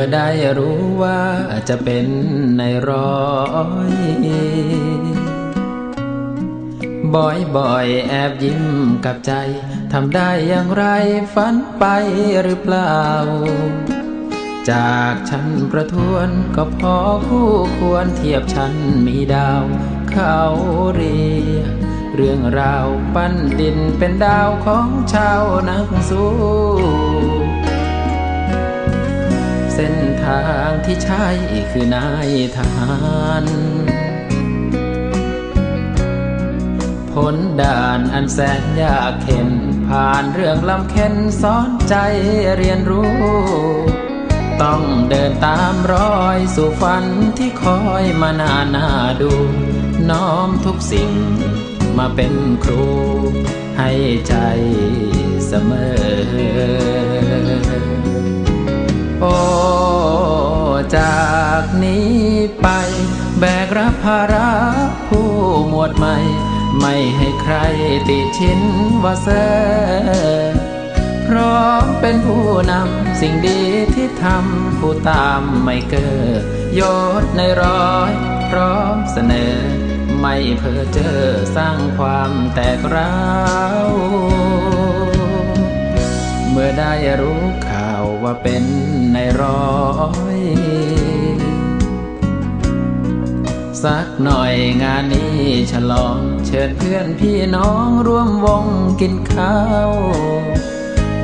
่อได้รู้ว่าจะเป็นในร้อยบ่อยบ่อยแอบยิ้มกับใจ ทำได้อย่างไรฝันไปหรือเปล่า จากฉันประทวนก็พอคู่ควรเทียบฉันมีดาว เขาเรียเรื่องราวปั้นดินเป็นดาวของชาวนักสู้างที่ใช่คือนายทหารผลด่านอันแสนยากเข็น ผ่านเรื่องลำเค็นสอนใจเรียนรู้ ต้องเดินตามรอยสู่ฝันที่คอยมานานนาดู น้อมทุกสิ่งมาเป็นครู ให้ใจเสมอ ไป แบกรับภาระผู้หมวดใหม่ ไม่ให้ใครติชินว่าเซพร้อมเป็นผู้นำสิ่งดีที่ทำผู้ตามไม่เกิดยศในร้อยพร้อมเสนอ ไม่เพ้อเจอสร้างความแตกร้าวเมื่อได้รู้ข่าวว่าเป็นในร้อย สักหน่อยงานนี้ฉลอง เชิญเพื่อนพี่น้องร่วมวงกินข้าว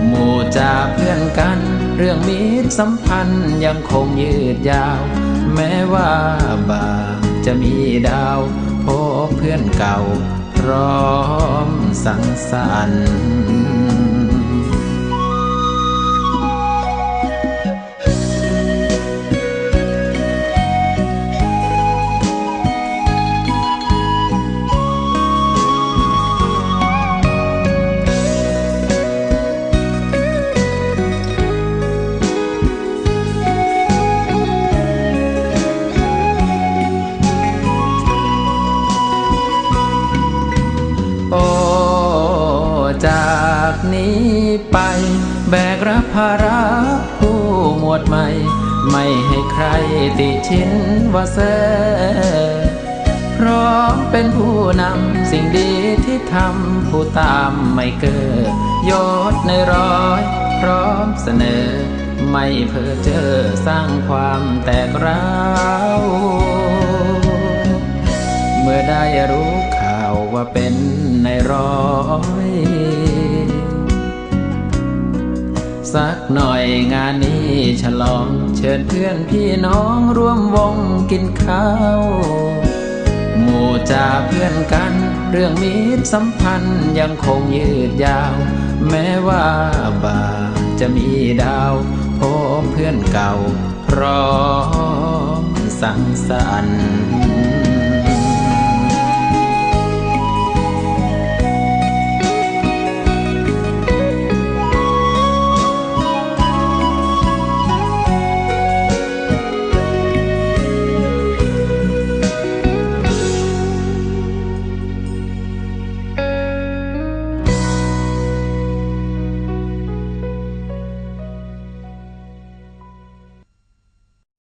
หมู่จ่าเพื่อนกัน เรื่องมิตรสัมพันธ์ยังคงยืดยาว แม้ว่าบาจะมีดาวพบเพื่อนเก่า พร้อมสังสรรค์ จากนี้ไป แบกรับภาระผู้หมวดใหม่ ไม่ให้ใครติชินว่าเซอพร้อมเป็นผู้นำสิ่งดีที่ทำผู้ตามไม่เกิดยศในร้อย พร้อมเสนอ ไม่เพ้อเจอสร้างความแตกร้าวเมื่อได้รู้ข่าวว่าเป็นในร้อย สักหน่อยงานนี้ฉลองเชิญเพื่อนพี่น้องร่วมวงกินข้าวหมู่จ่าเพื่อนกัน เรื่องมิตรสัมพันธ์ยังคงยืดยาว แม้ว่าบาจะมีดาวพบเพื่อนเก่าพร้อมสังสรรค์